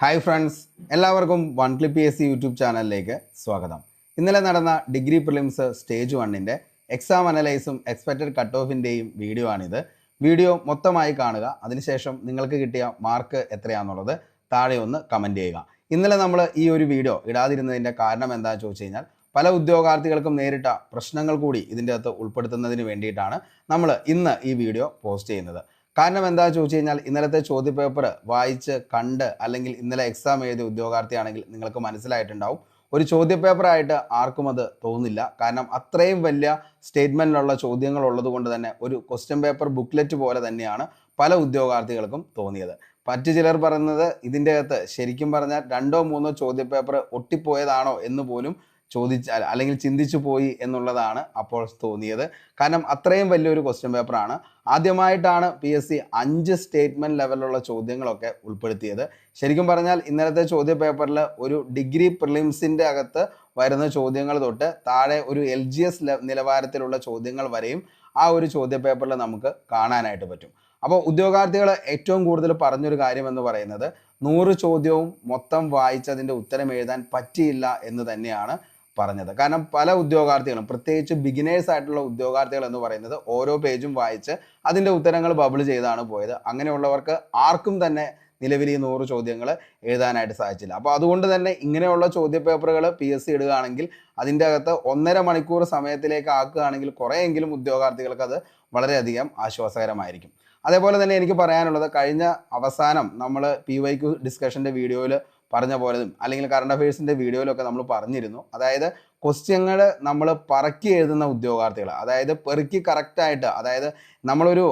Hi friends എല്ലാവർക്കും one clip S C YouTube ചാനലിലേക്ക് സ്വാഗതം. ഇന്നലെ നടന്ന ഡിഗ്രി പ്രിലിംസ് സ്റ്റേജ് വണ്ണിന്റെ എക്സാം അനലൈസും എക്സ്പെക്റ്റഡ് കട്ട് ഓഫിന്റെയും വീഡിയോ ആണിത്. വീഡിയോ മൊത്തമായി കാണുക. അതിനുശേഷം നിങ്ങൾക്ക് കിട്ടിയ മാർക്ക് എത്രയാണെന്നുള്ളത് താഴെ ഒന്ന് കമന്റ് ചെയ്യുക. ഇന്നലെ നമ്മൾ ഈ ഒരു വീഡിയോ ഇടാതിരുന്നതിന്റെ കാരണം എന്താണെന്ന് ചോദിച്ചു കഴിഞ്ഞാൽ പല ഉദ്യോഗാർത്ഥികൾക്കും നേരിട്ട പ്രശ്നങ്ങൾ കൂടി ഇതിന്റെ അകത്ത് ഉൾപ്പെടുത്തുന്നതിന് വേണ്ടിയിട്ടാണ് നമ്മൾ ഇന്ന് ഈ വീഡിയോ പോസ്റ്റ് ചെയ്യുന്നത്. കാരണം എന്താ ചോദിച്ചു കഴിഞ്ഞാൽ ഇന്നലത്തെ ചോദ്യപേപ്പർ വായിച്ച് കണ്ട് അല്ലെങ്കിൽ ഇന്നലെ എക്സാം എഴുതിയ ഉദ്യോഗാർത്ഥിയാണെങ്കിൽ നിങ്ങൾക്ക് മനസ്സിലായിട്ടുണ്ടാവും. ഒരു ചോദ്യപേപ്പറായിട്ട് ആർക്കും അത് തോന്നില്ല. കാരണം അത്രയും വലിയ സ്റ്റേറ്റ്മെന്റിലുള്ള ചോദ്യങ്ങൾ ഉള്ളത് കൊണ്ട് തന്നെ ഒരു ക്വസ്റ്റ്യൻ പേപ്പർ ബുക്ക്ലെറ്റ് പോലെ തന്നെയാണ് പല ഉദ്യോഗാർത്ഥികൾക്കും തോന്നിയത്. മറ്റു ചിലർ പറയുന്നത് ഇതിന്റെ അകത്ത് ശരിക്കും പറഞ്ഞാൽ രണ്ടോ മൂന്നോ ചോദ്യപേപ്പർ ഒട്ടിപ്പോയതാണോ എന്ന് പോലും ചോദിച്ചാൽ അല്ലെങ്കിൽ ചിന്തിച്ചു പോയി എന്നുള്ളതാണ് അപ്പോൾ തോന്നിയത്. കാരണം അത്രയും വലിയൊരു ക്വസ്റ്റ്യൻ പേപ്പറാണ് ആദ്യമായിട്ടാണ് പി എസ് സി അഞ്ച് സ്റ്റേറ്റ്മെന്റ് ലെവലിലുള്ള ചോദ്യങ്ങളൊക്കെ ഉൾപ്പെടുത്തിയത്. ശരിക്കും പറഞ്ഞാൽ ഇന്നലത്തെ ചോദ്യ പേപ്പറിൽ ഒരു ഡിഗ്രി പ്രിലിംസിന്റെ അകത്ത് വരുന്ന ചോദ്യങ്ങൾ തൊട്ട് താഴെ ഒരു എൽ ജി എസ് നിലവാരത്തിലുള്ള ചോദ്യങ്ങൾ വരെയും ആ ഒരു ചോദ്യ പേപ്പറിൽ നമുക്ക് കാണാനായിട്ട് പറ്റും. അപ്പോൾ ഉദ്യോഗാർത്ഥികൾ ഏറ്റവും കൂടുതൽ പറഞ്ഞൊരു കാര്യം എന്ന് പറയുന്നത് നൂറ് ചോദ്യവും മൊത്തം വായിച്ചതിന്റെ ഉത്തരം എഴുതാൻ പറ്റിയില്ല എന്ന് തന്നെയാണ് പറഞ്ഞത്. കാരണം പല ഉദ്യോഗാർത്ഥികളും പ്രത്യേകിച്ച് ബിഗിനേഴ്സ് ആയിട്ടുള്ള ഉദ്യോഗാർത്ഥികൾ എന്ന് പറയുന്നത് ഓരോ പേജും വായിച്ച് അതിന്റെ ഉത്തരങ്ങൾ ബബിൾ ചെയ്താണ് പോയത്. അങ്ങനെയുള്ളവർക്ക് ആർക്കും തന്നെ നിലവിൽ ഈ നൂറ് ചോദ്യങ്ങൾ എഴുതാനായിട്ട് സാധിച്ചില്ല. അപ്പോൾ അതുകൊണ്ട് തന്നെ ഇങ്ങനെയുള്ള ചോദ്യപേപ്പറുകൾ പി എസ് സി ഇടുകയാണെങ്കിൽ അതിന്റെ അകത്ത് ഒന്നര മണിക്കൂർ സമയത്തിലേക്ക് ആക്കുകയാണെങ്കിൽ കുറേയെങ്കിലും ഉദ്യോഗാർത്ഥികൾക്ക് അത് വളരെയധികം ആശ്വാസകരമായിരിക്കും. അതേപോലെ തന്നെ എനിക്ക് പറയാനുള്ളത് കഴിഞ്ഞ അവസാനം നമ്മൾ പി വൈ ക്യു ഡിസ്കഷന്റെ വീഡിയോയിൽ പറഞ്ഞ പോലെയും അല്ലെങ്കിൽ കറണ്ട് അഫയേഴ്സിന്റെ വീഡിയോയിലൊക്കെ നമ്മൾ പറഞ്ഞിരുന്നു. അതായത് ക്വസ്റ്റ്യങ്ങൾ നമ്മൾ പറക്കി എഴുതുന്ന ഉദ്യോഗാർത്ഥികൾ അതായത് പെറുക്കി കറക്റ്റായിട്ട് അതായത് നമ്മളൊരു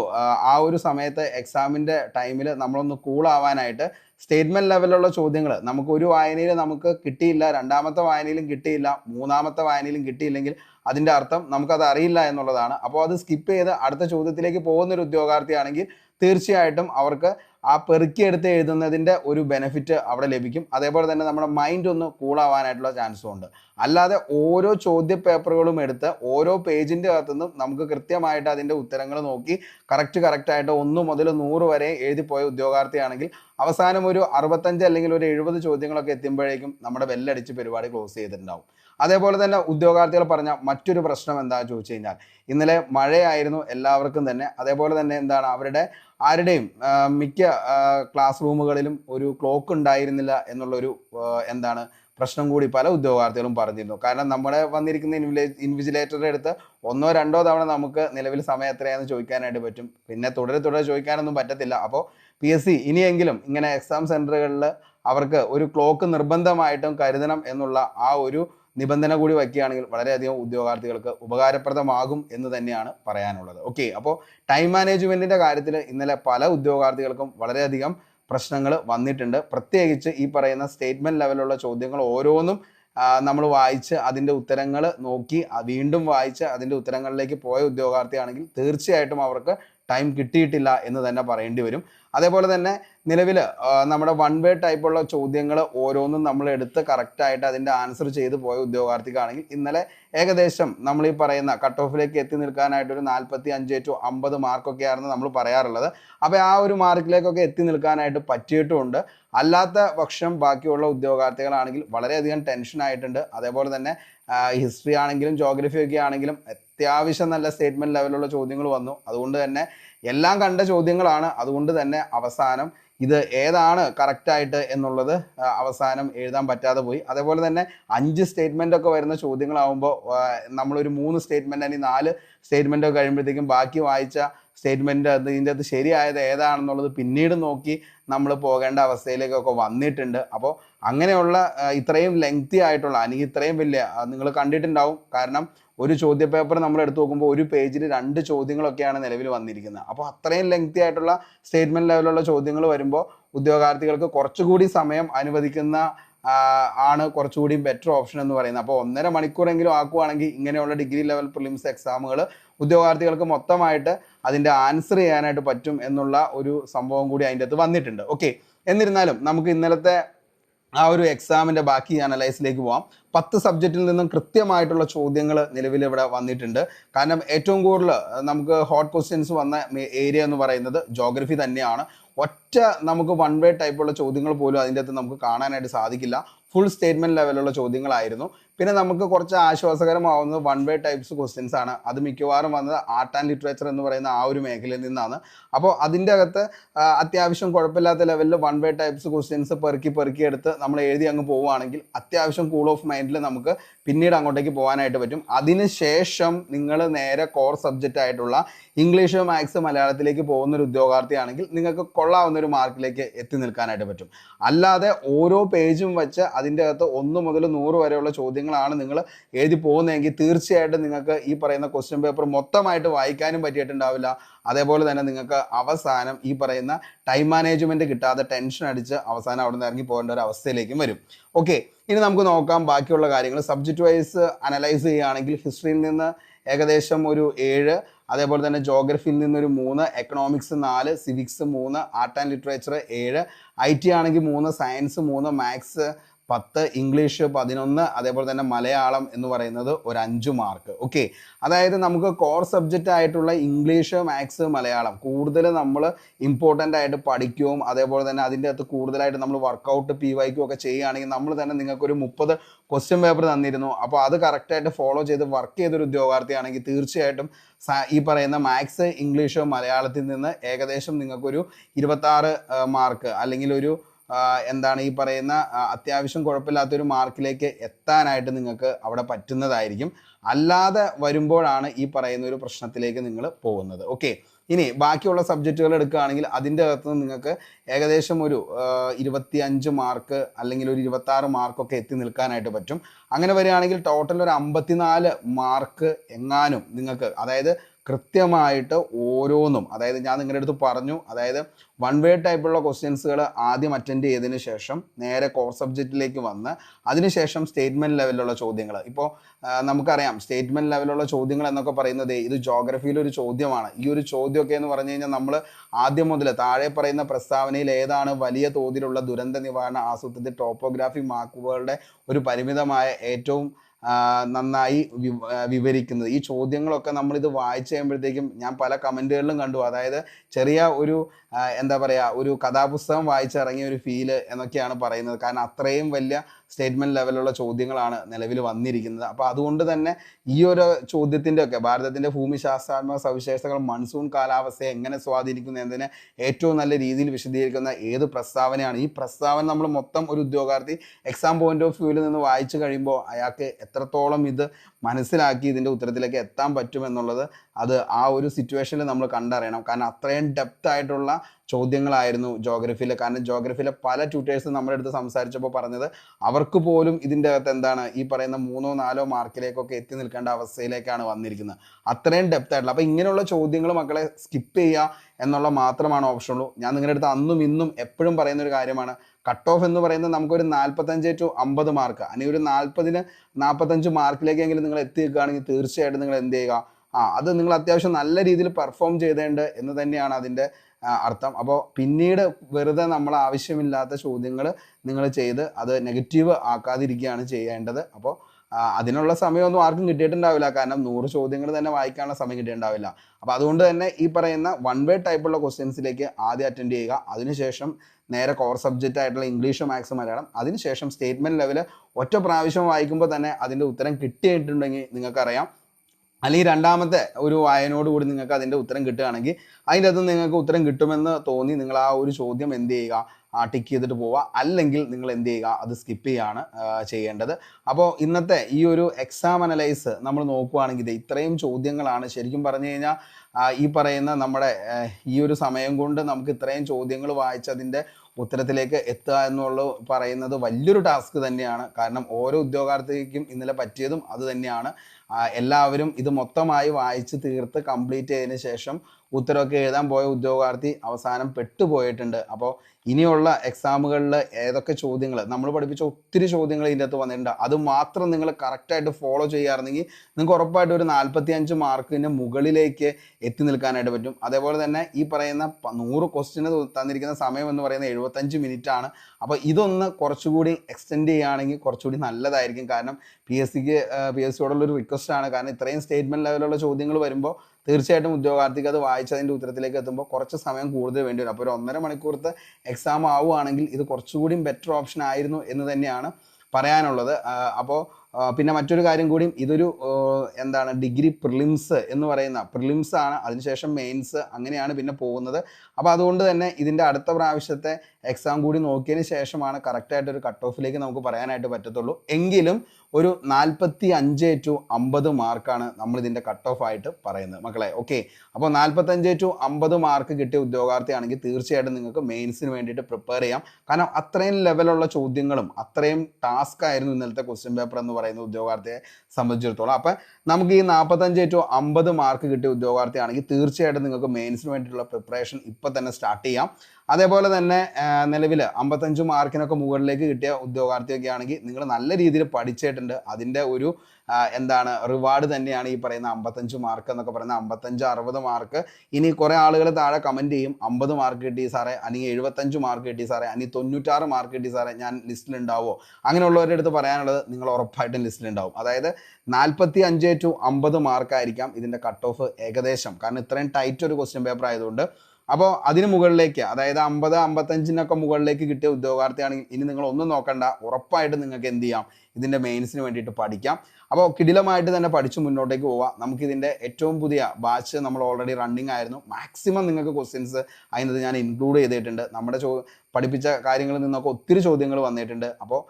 ആ, ഒരു സമയത്ത് എക്സാമിന്റെ ടൈമിൽ നമ്മളൊന്ന് കൂളാവാനായിട്ട് സ്റ്റേറ്റ്മെന്റ് ലെവലിലുള്ള ചോദ്യങ്ങൾ നമുക്ക് ഒരു വായനയിൽ നമുക്ക് കിട്ടിയില്ല രണ്ടാമത്തെ വായനയിലും കിട്ടിയില്ല മൂന്നാമത്തെ വായനയിലും കിട്ടിയില്ലെങ്കിൽ അതിന്റെ അർത്ഥം നമുക്കത് അറിയില്ല എന്നുള്ളതാണ്. അപ്പോൾ അത് സ്കിപ്പ് ചെയ്ത് അടുത്ത ചോദ്യത്തിലേക്ക് പോകുന്ന ഒരു ഉദ്യോഗാർത്ഥിയാണെങ്കിൽ തീർച്ചയായിട്ടും അവർക്ക് ആ പെറുക്കിയെടുത്ത് എഴുതുന്നതിന്റെ ഒരു ബെനിഫിറ്റ് അവിടെ ലഭിക്കും. അതേപോലെ തന്നെ നമ്മുടെ മൈൻഡ് ഒന്ന് കൂളാവാനായിട്ടുള്ള ചാൻസും ഉണ്ട്. അല്ലാതെ ഓരോ ചോദ്യ പേപ്പറുകളും എടുത്ത് ഓരോ പേജിന്റെ അകത്തുനിന്നും നമുക്ക് കൃത്യമായിട്ട് അതിന്റെ ഉത്തരങ്ങൾ നോക്കി കറക്റ്റ് കറക്റ്റായിട്ട് ഒന്ന് മുതൽ നൂറ് വരെ എഴുതിപ്പോയ ഉദ്യോഗാർത്ഥിയാണെങ്കിൽ അവസാനം ഒരു അറുപത്തഞ്ച് അല്ലെങ്കിൽ ഒരു എഴുപത് ചോദ്യങ്ങളൊക്കെ എത്തുമ്പോഴേക്കും നമ്മുടെ ബെല്ലടിച്ച് പരിപാടി ക്ലോസ് ചെയ്തിട്ടുണ്ടാവും. അതേപോലെ തന്നെ ഉദ്യോഗാർത്ഥികൾ പറഞ്ഞ മറ്റൊരു പ്രശ്നം എന്താ ചോദിച്ചു കഴിഞ്ഞാൽ ഇന്നലെ മഴയായിരുന്നു എല്ലാവർക്കും തന്നെ. അതേപോലെ തന്നെ എന്താണ് അവരുടെ ആരുടെയും മിക്ക ക്ലാസ് റൂമുകളിലും ഒരു ക്ലോക്ക് ഉണ്ടായിരുന്നില്ല എന്നുള്ളൊരു എന്താണ് പ്രശ്നം കൂടി പല ഉദ്യോഗാർത്ഥികളും പറഞ്ഞിരുന്നു. കാരണം നമ്മുടെ വന്നിരിക്കുന്ന ഇൻവിലേ ഇൻവിജിലേറ്ററുടെ അടുത്ത് ഒന്നോ രണ്ടോ തവണ നമുക്ക് നിലവിൽ സമയം എത്രയാണെന്ന് ചോദിക്കാനായിട്ട് പറ്റും. പിന്നെ തുടരെ തുടരെ ചോദിക്കാനൊന്നും പറ്റത്തില്ല. അപ്പോൾ പി എസ് സി ഇനിയെങ്കിലും ഇങ്ങനെ എക്സാം സെന്ററുകളിൽ അവർക്ക് ഒരു ക്ലോക്ക് നിർബന്ധമായിട്ടും കരുതണം എന്നുള്ള ആ ഒരു നിബന്ധന കൂടി വയ്ക്കുകയാണെങ്കിൽ വളരെയധികം ഉദ്യോഗാർത്ഥികൾക്ക് ഉപകാരപ്രദമാകും എന്ന് തന്നെയാണ് പറയാനുള്ളത്. ഓക്കെ അപ്പോൾ ടൈം മാനേജ്മെന്റിന്റെ കാര്യത്തിൽ ഇന്നലെ പല ഉദ്യോഗാർത്ഥികൾക്കും വളരെയധികം പ്രശ്നങ്ങൾ വന്നിട്ടുണ്ട്. പ്രത്യേകിച്ച് ഈ പറയുന്ന സ്റ്റേറ്റ്മെന്റ് ലെവലുള്ള ചോദ്യങ്ങൾ ഓരോന്നും നമ്മൾ വായിച്ച് അതിന്റെ ഉത്തരങ്ങൾ നോക്കി വീണ്ടും വായിച്ച് അതിന്റെ ഉത്തരങ്ങളിലേക്ക് പോയ ഉദ്യോഗാർത്ഥിയാണെങ്കിൽ തീർച്ചയായിട്ടും അവർക്ക് ടൈം കിട്ടിയിട്ടില്ല എന്ന് തന്നെ പറയേണ്ടി വരും. അതേപോലെ തന്നെ നിലവിൽ നമ്മുടെ വൺ വേ ടൈപ്പുള്ള ചോദ്യങ്ങൾ ഓരോന്നും നമ്മൾ എടുത്ത് കറക്റ്റായിട്ട് അതിന്റെ ആൻസർ ചെയ്ത് പോയ ഉദ്യോഗാർത്ഥിക്കാണെങ്കിൽ ഇന്നലെ ഏകദേശം നമ്മൾ ഈ പറയുന്ന കട്ട് ഓഫിലേക്ക് എത്തി നിൽക്കാനായിട്ട് ഒരു നാൽപ്പത്തി അഞ്ച് ടു അമ്പത് മാർക്കൊക്കെയായിരുന്നു നമ്മൾ പറയാറുള്ളത്. അപ്പോൾ ആ ഒരു മാർക്കിലേക്കൊക്കെ എത്തി നിൽക്കാനായിട്ട് പറ്റിയിട്ടുമുണ്ട്. അല്ലാത്ത പക്ഷം ബാക്കിയുള്ള ഉദ്യോഗാർത്ഥികളാണെങ്കിൽ വളരെയധികം ടെൻഷൻ ആയിട്ടുണ്ട്. അതേപോലെ തന്നെ ഹിസ്റ്ററി ആണെങ്കിലും ജോഗ്രഫി ഒക്കെ ആണെങ്കിലും അത്യാവശ്യം നല്ല സ്റ്റേറ്റ്മെന്റ് ലെവലുള്ള ചോദ്യങ്ങൾ വന്നു. അതുകൊണ്ട് തന്നെ എല്ലാം കണ്ട ചോദ്യങ്ങളാണ്. അതുകൊണ്ട് തന്നെ അവസാനം ഇത് ഏതാണ് കറക്റ്റായിട്ട് എന്നുള്ളത് അവസാനം എഴുതാൻ പറ്റാതെ പോയി. അതേപോലെ തന്നെ അഞ്ച് സ്റ്റേറ്റ്മെന്റ് ഒക്കെ വരുന്ന ചോദ്യങ്ങളാവുമ്പോൾ നമ്മളൊരു മൂന്ന് സ്റ്റേറ്റ്മെന്റ് അല്ലെങ്കിൽ നാല് സ്റ്റേറ്റ്മെന്റ് ഒക്കെ കഴിയുമ്പോഴത്തേക്കും ബാക്കി വായിച്ച സ്റ്റേറ്റ്മെന്റ് അത് ഇതിന്റെ അത് ശരിയായത് ഏതാണെന്നുള്ളത് പിന്നീട് നോക്കി നമ്മൾ പോകേണ്ട അവസ്ഥയിലേക്കൊക്കെ വന്നിട്ടുണ്ട്. അപ്പോൾ അങ്ങനെയുള്ള ഇത്രയും ലെങ്തി ആയിട്ടുള്ള അല്ലെങ്കിൽ ഇത്രയും വലിയ നിങ്ങൾ കണ്ടിട്ടുണ്ടാവും. കാരണം ഒരു ചോദ്യ പേപ്പർ നമ്മൾ എടുത്തു നോക്കുമ്പോൾ ഒരു പേജിൽ രണ്ട് ചോദ്യങ്ങളൊക്കെയാണ് നിലവിൽ വന്നിരിക്കുന്നത്. അപ്പോൾ അത്രയും ലെങ്തി ആയിട്ടുള്ള സ്റ്റേറ്റ്മെന്റ് ലെവലുള്ള ചോദ്യങ്ങൾ വരുമ്പോൾ ഉദ്യോഗാർത്ഥികൾക്ക് കുറച്ചുകൂടി സമയം അനുവദിക്കുന്ന ആണ് കുറച്ചുകൂടി ബെറ്റർ ഓപ്ഷൻ എന്ന് പറയുന്നത്. അപ്പോൾ ഒന്നര മണിക്കൂറെങ്കിലും ആക്കുവാണെങ്കിൽ ഇങ്ങനെയുള്ള ഡിഗ്രി ലെവൽ പ്രിലിംസ് എക്സാമുകൾ ഉദ്യോഗാർത്ഥികൾക്ക് മൊത്തമായിട്ട് അതിന്റെ ആൻസർ ചെയ്യാനായിട്ട് പറ്റും എന്നുള്ള ഒരു സംഭവം കൂടി അതിന്റെ അകത്ത് വന്നിട്ടുണ്ട്. ഓക്കെ എന്നിരുന്നാലും നമുക്ക് ഇന്നലത്തെ ആ ഒരു എക്സാമിന്റെ ബാക്കി അനലൈസിലേക്ക് പോവാം. പത്ത് സബ്ജക്റ്റിൽ നിന്നും കൃത്യമായിട്ടുള്ള ചോദ്യങ്ങൾ നിലവിൽ ഇവിടെ വന്നിട്ടുണ്ട്. കാരണം ഏറ്റവും കൂടുതൽ നമുക്ക് ഹോട്ട് ക്വസ്റ്റ്യൻസ് വന്ന ഏരിയ എന്ന് പറയുന്നത് ജോഗ്രഫി തന്നെയാണ്. ഒറ്റ നമുക്ക് വൺ വേ ടൈപ്പുള്ള ചോദ്യങ്ങൾ പോലും അതിന്റെ അകത്ത് നമുക്ക് കാണാനായിട്ട് സാധിക്കില്ല. ഫുൾ സ്റ്റേറ്റ്മെന്റ് ലെവലുള്ള ചോദ്യങ്ങളായിരുന്നു. പിന്നെ നമുക്ക് കുറച്ച് ആശ്വാസകരമാവുന്നത് വൺ വേ ടൈപ്സ് ക്വസ്റ്റ്യൻസ് ആണ്. അത് മിക്കവാറും വന്നത് ആർട്ട് ആൻഡ് ലിറ്ററേച്ചർ എന്ന് പറയുന്ന ആ ഒരു മേഖലയിൽ നിന്നാണ്. അപ്പോൾ അതിന്റെ അകത്ത് അത്യാവശ്യം കുഴപ്പമില്ലാത്ത ലെവലിൽ വൺ വേ ടൈപ്സ് ക്വസ്റ്റ്യൻസ് പെറുക്കി പെറുക്കി എടുത്ത് നമ്മൾ എഴുതി അങ്ങ് പോവുകയാണെങ്കിൽ അത്യാവശ്യം കൂൾ ഓഫ് മൈൻഡിൽ നമുക്ക് പിന്നീട് അങ്ങോട്ടേക്ക് പോകാനായിട്ട് പറ്റും. അതിനുശേഷം നിങ്ങൾ നേരെ കോർ സബ്ജക്റ്റ് ആയിട്ടുള്ള ഇംഗ്ലീഷ് മാത്സ് മലയാളത്തിലേക്ക് പോകുന്ന ഒരു ഉദ്യോഗാർത്ഥിയാണെങ്കിൽ നിങ്ങൾക്ക് കൊള്ളാവുന്ന ഒരു മാർക്കിലേക്ക് എത്തി നിൽക്കാനായിട്ട് പറ്റും. അല്ലാതെ ഓരോ പേജും വെച്ച് അതിന്റെ അകത്ത് ഒന്ന് മുതൽ നൂറ് വരെയുള്ള ചോദ്യങ്ങളാണ് നിങ്ങൾ എഴുതി പോകുന്നതെങ്കിൽ തീർച്ചയായിട്ടും നിങ്ങൾക്ക് ഈ പറയുന്ന ക്വസ്റ്റ്യൻ പേപ്പർ മൊത്തമായിട്ട് വായിക്കാനും പറ്റിയിട്ടുണ്ടാവില്ല. അതേപോലെ തന്നെ നിങ്ങൾക്ക് അവസാനം ഈ പറയുന്ന ടൈം മാനേജ്മെന്റ് കിട്ടാതെ ടെൻഷൻ അടിച്ച് അവസാനം അവിടെ നിന്ന് ഇറങ്ങി പോകേണ്ട ഒരു അവസ്ഥയിലേക്കും വരും. ഓക്കെ ഇനി നമുക്ക് നോക്കാം ബാക്കിയുള്ള കാര്യങ്ങൾ. സബ്ജക്റ്റ് വൈസ് അനലൈസ് ചെയ്യുകയാണെങ്കിൽ ഹിസ്റ്ററിയിൽ നിന്ന് ഏകദേശം ഒരു ഏഴ് അതേപോലെ തന്നെ ജോഗ്രഫിയിൽ നിന്നൊരു മൂന്ന് എക്കണോമിക്സ് നാല് സിവിക്സ് മൂന്ന് ആർട്ട് ആൻഡ് ലിറ്ററേച്ചർ ഏഴ് ഐ ടി ആണെങ്കിൽ മൂന്ന് സയൻസ് മൂന്ന് മാത്സ് പത്ത് ഇംഗ്ലീഷ് പതിനൊന്ന് അതേപോലെ തന്നെ മലയാളം എന്ന് പറയുന്നത് ഒരു അഞ്ച് മാർക്ക്. ഓക്കെ അതായത് നമുക്ക് കോർ സബ്ജക്റ്റ് ആയിട്ടുള്ള ഇംഗ്ലീഷ് മാത്സ് മലയാളം കൂടുതൽ നമ്മൾ ഇമ്പോർട്ടന്റ് ആയിട്ട് പഠിക്കുകയും അതേപോലെ തന്നെ അതിന്റെ അകത്ത് കൂടുതലായിട്ട് നമ്മൾ വർക്കൗട്ട് പി വൈക്കും ഒക്കെ ചെയ്യുകയാണെങ്കിൽ നമ്മൾ തന്നെ നിങ്ങൾക്കൊരു മുപ്പത് ക്വസ്റ്റ്യൻ പേപ്പർ തന്നിരുന്നു. അപ്പോൾ അത് കറക്റ്റായിട്ട് ഫോളോ ചെയ്ത് വർക്ക് ചെയ്തൊരു ഉദ്യോഗാർത്ഥിയാണെങ്കിൽ തീർച്ചയായിട്ടും ഈ പറയുന്ന മാത്സ് ഇംഗ്ലീഷ് മലയാളത്തിൽ നിന്ന് ഏകദേശം നിങ്ങൾക്കൊരു ഇരുപത്താറ് മാർക്ക് അല്ലെങ്കിൽ ഒരു എന്താണ് ഈ പറയുന്ന അത്യാവശ്യം കുഴപ്പമില്ലാത്തൊരു മാർക്കിലേക്ക് എത്താനായിട്ട് നിങ്ങൾക്ക് അവിടെ പറ്റുന്നതായിരിക്കും. അല്ലാതെ വരുമ്പോഴാണ് ഈ പറയുന്ന ഒരു പ്രശ്നത്തിലേക്ക് നിങ്ങൾ പോകുന്നത്. ഓക്കെ ഇനി ബാക്കിയുള്ള സബ്ജക്റ്റുകൾ എടുക്കുകയാണെങ്കിൽ അതിന്റെ അകത്ത് നിങ്ങൾക്ക് ഏകദേശം ഒരു ഇരുപത്തി അഞ്ച് മാർക്ക് അല്ലെങ്കിൽ ഒരു ഇരുപത്തി ആറ് മാർക്കൊക്കെ എത്തി നിൽക്കാനായിട്ട് പറ്റും. അങ്ങനെ വരികയാണെങ്കിൽ ടോട്ടൽ ഒരു അമ്പത്തിനാല് മാർക്ക് എങ്ങാനും നിങ്ങൾക്ക് അതായത് കൃത്യമായിട്ട് ഓരോന്നും അതായത് ഞാൻ നിങ്ങളുടെ അടുത്ത് പറഞ്ഞു അതായത് വൺ വേ ടൈപ്പുള്ള ക്വസ്റ്റ്യൻസുകൾ ആദ്യം അറ്റൻഡ് ചെയ്തതിന് ശേഷം നേരെ കോർ സബ്ജക്റ്റിലേക്ക് വന്ന് അതിനുശേഷം സ്റ്റേറ്റ്മെന്റ് ലെവലിലുള്ള ചോദ്യങ്ങൾ ഇപ്പോൾ നമുക്കറിയാം സ്റ്റേറ്റ്മെന്റ് ലെവലിലുള്ള ചോദ്യങ്ങൾ എന്നൊക്കെ പറയുന്നത് ഇത് ജോഗ്രഫിയിലൊരു ചോദ്യമാണ്. ഈ ഒരു ചോദ്യമൊക്കെ എന്ന് പറഞ്ഞു കഴിഞ്ഞാൽ നമ്മൾ ആദ്യം മുതൽ താഴെ പറയുന്ന പ്രസ്താവനയിൽ ഏതാണ് വലിയ തോതിലുള്ള ദുരന്ത നിവാരണ ആസൂത്രണത്തിൽ ടോപ്പോഗ്രാഫി മാർക്കുകളുടെ ഒരു പരിമിതമായ ഏറ്റവും നന്നായി വിവ- വിവരിക്കുന്നത്. ഈ ചോദ്യങ്ങളൊക്കെ നമ്മളിത് വായിച്ചു കഴിയുമ്പോഴത്തേക്കും ഞാൻ പല കമന്റുകളിലും കണ്ടു. അതായത് ചെറിയ ഒരു എന്താ പറയുക ഒരു കഥാപുസ്തകം വായിച്ചിറങ്ങിയ ഒരു ഫീൽ എന്നൊക്കെയാണ് പറയുന്നത്. കാരണം അത്രയും വലിയ സ്റ്റേറ്റ്മെന്റ് ലെവലുള്ള ചോദ്യങ്ങളാണ് നിലവിൽ വന്നിരിക്കുന്നത്. അപ്പോൾ അതുകൊണ്ട് തന്നെ ഈ ഒരു ചോദ്യത്തിന്റെ ഒക്കെ ഭാരതത്തിന്റെ ഭൂമിശാസ്ത്രാത്മക സവിശേഷതകൾ മൺസൂൺ കാലാവസ്ഥയെ എങ്ങനെ സ്വാധീനിക്കുന്നു എന്നതിനെ ഏറ്റവും നല്ല രീതിയിൽ വിശദീകരിക്കുന്ന ഏത് പ്രസ്താവനയാണ്? ഈ പ്രസ്താവന നമ്മൾ മൊത്തം ഒരു ഉദ്യോഗാർത്ഥി എക്സാം പോയിന്റ് ഓഫ് വ്യൂവിൽ നിന്ന് വായിച്ചു കഴിയുമ്പോൾ അയാൾക്ക് എത്രത്തോളം ഇത് മനസ്സിലാക്കി ഇതിന്റെ ഉത്തരത്തിലേക്ക് എത്താൻ പറ്റുമെന്നുള്ളത് അത് ആ ഒരു സിറ്റുവേഷനിൽ നമ്മൾ കണ്ടറിയണം. കാരണം അത്രയും ഡെപ്ത് ആയിട്ടുള്ള ചോദ്യങ്ങളായിരുന്നു ജോഗ്രഫിയിൽ കാരണം ജോഗ്രഫിയിലെ പല ട്യൂട്ടേഴ്സും നമ്മുടെ അടുത്ത് സംസാരിച്ചപ്പോൾ പറഞ്ഞത് അവർക്ക് പോലും ഇതിന്റെ അകത്ത് എന്താണ് ഈ പറയുന്ന മൂന്നോ നാലോ മാർക്കിലേക്കൊക്കെ എത്തി നിൽക്കേണ്ട അവസ്ഥയിലേക്കാണ് വന്നിരിക്കുന്നത്. അത്രയും ഡെപ്ത് ആയിട്ടുള്ള. അപ്പോൾ ഇങ്ങനെയുള്ള ചോദ്യങ്ങൾ മക്കളെ സ്കിപ്പ് ചെയ്യുക എന്നുള്ള മാത്രമാണ് ഓപ്ഷൻ ഉള്ളൂ. ഞാൻ നിങ്ങളുടെ അടുത്ത് അന്നും ഇന്നും എപ്പോഴും പറയുന്ന ഒരു കാര്യമാണ്. കട്ട് ഓഫ് എന്ന് പറയുന്നത് നമുക്കൊരു നാൽപ്പത്തഞ്ച് ടു അമ്പത് മാർക്ക് അല്ലെങ്കിൽ ഒരു നാൽപ്പതിന് നാൽപ്പത്തഞ്ച് മാർക്കിലേക്കെങ്കിലും നിങ്ങൾ എത്തിയിരിക്കുകയാണെങ്കിൽ തീർച്ചയായിട്ടും നിങ്ങൾ എന്ത് ചെയ്യുക? ആ അത് നിങ്ങൾ അത്യാവശ്യം നല്ല രീതിയിൽ പെർഫോം ചെയ്തേണ്ട എന്ന് തന്നെയാണ് അതിന്റെ അർത്ഥം. അപ്പോൾ പിന്നീട് വെറുതെ നമ്മൾ ആവശ്യമില്ലാത്ത ചോദ്യങ്ങൾ നിങ്ങൾ ചെയ്ത് അത് നെഗറ്റീവ് ആക്കാതിരിക്കുകയാണ് ചെയ്യേണ്ടത്. അപ്പോൾ അതിനുള്ള സമയമൊന്നും ആർക്കും കിട്ടിയിട്ടുണ്ടാവില്ല. കാരണം നൂറ് ചോദ്യങ്ങൾ തന്നെ വായിക്കാനുള്ള സമയം കിട്ടിയിട്ടുണ്ടാവില്ല. അപ്പോൾ അതുകൊണ്ട് തന്നെ ഈ പറയുന്ന വൺ വേ ടൈപ്പുള്ള ക്വസ്റ്റ്യൻസിലേക്ക് ആദ്യം അറ്റൻഡ് ചെയ്യുക. അതിനുശേഷം നേരെ കോർ സബ്ജക്റ്റ് ആയിട്ടുള്ള ഇംഗ്ലീഷ് മാത്സ് മലയാളം. അതിനുശേഷം സ്റ്റേറ്റ്മെന്റ് ലെവൽ ഒറ്റ പ്രാവശ്യം വായിക്കുമ്പോൾ തന്നെ അതിന്റെ ഉത്തരം കിട്ടിയിട്ടുണ്ടെങ്കിൽ നിങ്ങൾക്കറിയാം. അല്ലെങ്കിൽ രണ്ടാമത്തെ ഒരു വായനയോട് കൂടി നിങ്ങൾക്ക് അതിന്റെ ഉത്തരം കിട്ടുകയാണെങ്കിൽ അതിന്റെ അകത്ത് നിങ്ങൾക്ക് ഉത്തരം കിട്ടുമെന്ന് തോന്നി നിങ്ങൾ ആ ഒരു ചോദ്യം എന്ത് ചെയ്യുക? ടിക്ക് ചെയ്തിട്ട് പോവുക അല്ലെങ്കിൽ നിങ്ങൾ എന്ത് ചെയ്യുക അത് സ്കിപ്പ് ചെയ്യാണ് ആ, ചെയ്യേണ്ടത്. അപ്പോൾ ഇന്നത്തെ ഈ ഒരു എക്സാം അനലൈസ് നമ്മൾ നോക്കുകയാണെങ്കിൽ ഇത്രയും ചോദ്യങ്ങളാണ്. ശരിക്കും പറഞ്ഞു കഴിഞ്ഞാൽ ഈ പറയുന്ന നമ്മുടെ ഈ ഒരു സമയം കൊണ്ട് നമുക്ക് ഇത്രയും ചോദ്യങ്ങൾ വായിച്ചതിന്റെ ഉത്തരത്തിലേക്ക് എത്തുക എന്നുള്ള പറയുന്നത് വലിയൊരു ടാസ്ക് തന്നെയാണ്. കാരണം ഓരോ ഉദ്യോഗാർത്ഥിക്കും ഇന്നലെ പറ്റിയതും അത് തന്നെയാണ്. എല്ലാവരും ഇത് മൊത്തമായി വായിച്ച് തീർത്ത് കംപ്ലീറ്റ് ചെയ്തതിന് ശേഷം ഉത്തരവൊക്കെ എഴുതാൻ പോയ ഉദ്യോഗാർത്ഥി അവസാനം പെട്ടുപോയിട്ടുണ്ട്. അപ്പോൾ ഇനിയുള്ള എക്സാമുകളിൽ ഏതൊക്കെ ചോദ്യങ്ങൾ നമ്മൾ പഠിപ്പിച്ച ഒത്തിരി ചോദ്യങ്ങൾ ഇതിന്റെ അകത്ത് വന്നിട്ടുണ്ട്. അത് മാത്രം നിങ്ങൾ കറക്റ്റായിട്ട് ഫോളോ ചെയ്യാറുണ്ടെങ്കിൽ നിങ്ങൾക്ക് ഉറപ്പായിട്ട് ഒരു നാൽപ്പത്തി അഞ്ച് മാർക്കിന് മുകളിലേക്ക് എത്തി നിൽക്കാനായിട്ട് പറ്റും. അതേപോലെ തന്നെ ഈ പറയുന്ന നൂറ് ക്വസ്റ്റിന് തന്നിരിക്കുന്ന സമയം എന്ന് പറയുന്നത് എഴുപത്തഞ്ച് മിനിറ്റ് ആണ്. അപ്പോൾ ഇതൊന്ന് കുറച്ചുകൂടി എക്സ്റ്റെൻഡ് ചെയ്യുകയാണെങ്കിൽ കുറച്ചുകൂടി നല്ലതായിരിക്കും. കാരണം പി എസ് സിക്ക് പി എസ് സിയോടുള്ള ഒരു റിക്വസ്റ്റ് ആണ്. കാരണം ഇത്രയും സ്റ്റേറ്റ്മെന്റ് ലെവലുള്ള ചോദ്യങ്ങൾ വരുമ്പോൾ തീർച്ചയായിട്ടും ഉദ്യോഗാർത്ഥിക്ക് അത് വായിച്ചതിന്റെ ഉത്തരത്തിലേക്ക് എത്തുമ്പോൾ കുറച്ച് സമയം കൂടുതൽ വേണ്ടി വരും. അപ്പോൾ ഒരു ഒന്നര മണിക്കൂറത്തെ എക്സാം ആവുകയാണെങ്കിൽ ഇത് കുറച്ചുകൂടി ബെറ്റർ ഓപ്ഷൻ ആയിരുന്നു എന്ന് തന്നെയാണ് പറയാനുള്ളത്. അപ്പോൾ പിന്നെ മറ്റൊരു കാര്യം കൂടി ഇതൊരു എന്താണ് ഡിഗ്രി പ്രിലിംസ് എന്ന് പറയുന്ന പ്രിലിംസ് ആണ് അതിനുശേഷം മെയിൻസ് അങ്ങനെയാണ് പിന്നെ പോകുന്നത്. അപ്പോൾ അതുകൊണ്ട് തന്നെ ഇതിന്റെ അടുത്ത പ്രാവശ്യത്തെ എക്സാം കൂടി നോക്കിയതിന് ശേഷമാണ് കറക്റ്റായിട്ടൊരു കട്ട് ഓഫിലേക്ക് നമുക്ക് പറയാനായിട്ട് പറ്റത്തുള്ളൂ. എങ്കിലും ഒരു നാൽപ്പത്തി അഞ്ച് ടു അമ്പത് മാർക്കാണ് നമ്മൾ ഇതിന്റെ കട്ട് ഓഫ് ആയിട്ട് പറയുന്നത്. മക്കളെ ഓക്കെ അപ്പോൾ നാൽപ്പത്തഞ്ച് ടു അമ്പത് മാർക്ക് കിട്ടിയ ഉദ്യോഗാർത്ഥിയാണെങ്കിൽ തീർച്ചയായിട്ടും നിങ്ങൾക്ക് മെയിൻസിന് വേണ്ടിയിട്ട് പ്രിപ്പയർ ചെയ്യാം. കാരണം അത്രയും ലെവലുള്ള ചോദ്യങ്ങളും അത്രയും ടാസ്ക് ആയിരുന്നു ഇന്നലത്തെ ക്വസ്റ്റ്യൻ പേപ്പർ എന്ന് പറയുന്ന ഉദ്യോഗാർത്ഥിയെ സംബന്ധിച്ചിടത്തോളം. അപ്പം നമുക്ക് ഈ നാൽപ്പത്തഞ്ച് ടു അമ്പത് മാർക്ക് കിട്ടിയ ഉദ്യോഗാർത്ഥിയാണെങ്കിൽ തീർച്ചയായിട്ടും നിങ്ങൾക്ക് മെയിൻസിന് വേണ്ടിയിട്ടുള്ള പ്രിപ്പറേഷൻ ഇപ്പം തന്നെ സ്റ്റാർട്ട് ചെയ്യാം. അതേപോലെ തന്നെ നിലവിൽ അമ്പത്തഞ്ച് മാർക്കിനൊക്കെ മുകളിലേക്ക് കിട്ടിയ ഉദ്യോഗാർത്ഥിയൊക്കെ ആണെങ്കിൽ നിങ്ങൾ നല്ല രീതിയിൽ പഠിച്ചിട്ടുണ്ട്. അതിന്റെ ഒരു എന്താണ് റിവാർഡ് തന്നെയാണ് ഈ പറയുന്ന അമ്പത്തഞ്ച് മാർക്ക് എന്നൊക്കെ പറയുന്ന അമ്പത്തഞ്ച് അറുപത് മാർക്ക്. ഇനി കുറേ ആളുകൾ താഴെ കമന്റ് ചെയ്യും അമ്പത് മാർക്ക് കിട്ടി സാറേ അല്ലെങ്കിൽ എഴുപത്തഞ്ച് മാർക്ക് കിട്ടി സാറേ അല്ലെങ്കിൽ തൊണ്ണൂറ്റാറ് മാർക്ക് കിട്ടി സാറേ ഞാൻ ലിസ്റ്റിൽ ഉണ്ടാവുമോ അങ്ങനെയുള്ളവരുടെ അടുത്ത് പറയാനുള്ളത് നിങ്ങൾ ഉറപ്പായിട്ടും ലിസ്റ്റിലുണ്ടാവും. അതായത് നാൽപ്പത്തി അഞ്ച് ടു അമ്പത് മാർക്കായിരിക്കാം ഇതിന്റെ കട്ട് ഓഫ് ഏകദേശം. കാരണം ഇത്രയും ടൈറ്റ് ഒരു ക്വസ്റ്റ്യൻ പേപ്പർ ആയതുകൊണ്ട് അപ്പോൾ അതിന് മുകളിലേക്ക് അതായത് അമ്പത് അമ്പത്തഞ്ചിനൊക്കെ മുകളിലേക്ക് കിട്ടിയ ഉദ്യോഗാർത്ഥിയാണെങ്കിൽ ഇനി നിങ്ങൾ ഒന്നും നോക്കണ്ട. ഉറപ്പായിട്ട് നിങ്ങൾക്ക് എന്ത് ചെയ്യാം? ഇതിന്റെ മെയിൻസിന് വേണ്ടിയിട്ട് പഠിക്കാം. അപ്പോൾ കിടിലമായിട്ട് തന്നെ പഠിച്ച് മുന്നോട്ടേക്ക് പോവാം. നമുക്കിതിന്റെ ഏറ്റവും പുതിയ ബാച്ച് നമ്മൾ ഓൾറെഡി റണ്ണിങ് ആയിരുന്നു. മാക്സിമം നിങ്ങൾക്ക് ക്വസ്റ്റ്യൻസ് അതിനകത്ത് ഞാൻ ഇൻക്ലൂഡ് ചെയ്തിട്ടുണ്ട്. നമ്മുടെ പഠിപ്പിച്ച കാര്യങ്ങളിൽ നിന്നൊക്കെ ഒത്തിരി ചോദ്യങ്ങൾ വന്നിട്ടുണ്ട്. അപ്പോൾ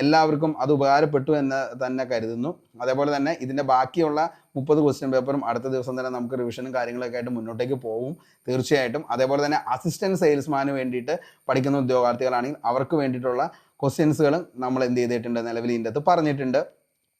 എല്ലാവർക്കും അത് ഉപകാരപ്പെട്ടു എന്ന് തന്നെ കരുതുന്നു. അതേപോലെ തന്നെ ഇതിന്റെ ബാക്കിയുള്ള മുപ്പത് ക്വസ്റ്റ്യൻ പേപ്പറും അടുത്ത ദിവസം തന്നെ നമുക്ക് റിവിഷനും കാര്യങ്ങളൊക്കെ ആയിട്ട് മുന്നോട്ടേക്ക് പോകും തീർച്ചയായിട്ടും. അതേപോലെ തന്നെ അസിസ്റ്റന്റ് സെയിൽസ്മാന് വേണ്ടിയിട്ട് പഠിക്കുന്ന ഉദ്യോഗാർത്ഥികളാണെങ്കിൽ അവർക്ക് വേണ്ടിയിട്ടുള്ള ക്വസ്റ്റ്യൻസുകളും നമ്മൾ എന്ത് ചെയ്തിട്ടുണ്ട് നിലവിൽ ഇതിന്റെ അകത്ത് പറഞ്ഞിട്ടുണ്ട്.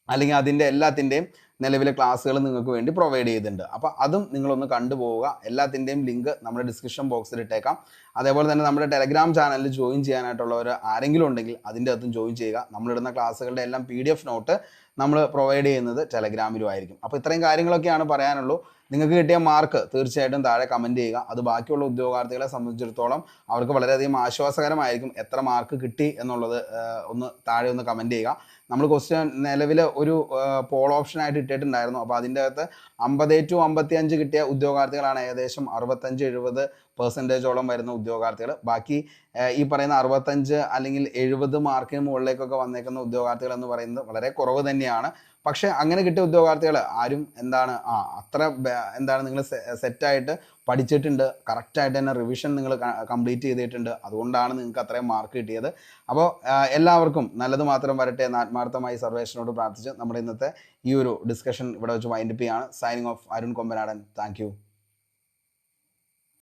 അല്ലെങ്കിൽ അതിന്റെ എല്ലാത്തിന്റെയും നിലവിലെ ക്ലാസ്സുകൾ നിങ്ങൾക്ക് വേണ്ടി പ്രൊവൈഡ് ചെയ്തിട്ടുണ്ട്. അപ്പോൾ അതും നിങ്ങളൊന്ന് കണ്ടുപോവുക. എല്ലാത്തിന്റെയും ലിങ്ക് നമ്മുടെ ഡിസ്ക്രിപ്ഷൻ ബോക്സിൽ ഇട്ടേക്കാം. അതേപോലെ തന്നെ നമ്മുടെ ടെലഗ്രാം ചാനലിൽ ജോയിൻ ചെയ്യാനായിട്ടുള്ളവർ ആരെങ്കിലും ഉണ്ടെങ്കിൽ അതിന്റെ അകത്തും ജോയിൻ ചെയ്യുക. നമ്മളിടുന്ന ക്ലാസ്സുകളുടെ എല്ലാം പി ഡി എഫ് നോട്ട് നമ്മൾ പ്രൊവൈഡ് ചെയ്യുന്നത് ടെലഗ്രാമിലും ആയിരിക്കും. അപ്പോൾ ഇത്രയും കാര്യങ്ങളൊക്കെയാണ് പറയാനുള്ളൂ. നിങ്ങൾക്ക് കിട്ടിയ മാർക്ക് തീർച്ചയായിട്ടും താഴെ കമന്റ് ചെയ്യുക. അത് ബാക്കിയുള്ള ഉദ്യോഗാർത്ഥികളെ സംബന്ധിച്ചിടത്തോളം അവർക്ക് വളരെയധികം ആശ്വാസകരമായിരിക്കും എത്ര മാർക്ക് കിട്ടി എന്നുള്ളത് ഒന്ന് താഴെ ഒന്ന് കമന്റ് ചെയ്യുക. നമ്മൾ ക്വസ്റ്റ്യൻ നിലവിൽ ഒരു പോൾ ഓപ്ഷൻ ആയിട്ട് ഇട്ടിട്ടുണ്ടായിരുന്നു. അപ്പോൾ അതിന്റെ അകത്ത് അമ്പത് ടു അമ്പത്തി അഞ്ച് കിട്ടിയ ഉദ്യോഗാർത്ഥികളാണ് ഏകദേശം അറുപത്തഞ്ച് എഴുപത് പെർസെന്റേജോളം വരുന്ന ഉദ്യോഗാർത്ഥികൾ ബാക്കി ഈ പറയുന്ന അറുപത്തഞ്ച് അല്ലെങ്കിൽ എഴുപത് മാർക്കിന് മുകളിലേക്കൊക്കെ വന്നേക്കുന്ന ഉദ്യോഗാർത്ഥികൾ എന്ന് പറയുന്നത് വളരെ കുറവ് തന്നെയാണ്. പക്ഷേ അങ്ങനെ കിട്ടിയ ഉദ്യോഗാർത്ഥികൾ ആരും എന്താണ് ആ അത്ര എന്താണ് നിങ്ങൾ സെറ്റായിട്ട് പഠിച്ചിട്ടുണ്ട്. കറക്റ്റായിട്ട് തന്നെ റിവിഷൻ നിങ്ങൾ കംപ്ലീറ്റ് ചെയ്തിട്ടുണ്ട്. അതുകൊണ്ടാണ് നിങ്ങൾക്ക് അത്രയും മാർക്ക് കിട്ടിയത്. അപ്പോൾ എല്ലാവർക്കും നല്ലത് മാത്രം വരട്ടെ എന്ന് ആത്മാർത്ഥമായി സർവേഷനോട് പ്രാർത്ഥിച്ച് നമ്മുടെ ഇന്നത്തെ ഈ ഒരു ഡിസ്കഷൻ ഇവിടെ വെച്ച് വൈൻഡപ്പ് ചെയ്യാണ്. Signing off Arun Kombanadan thank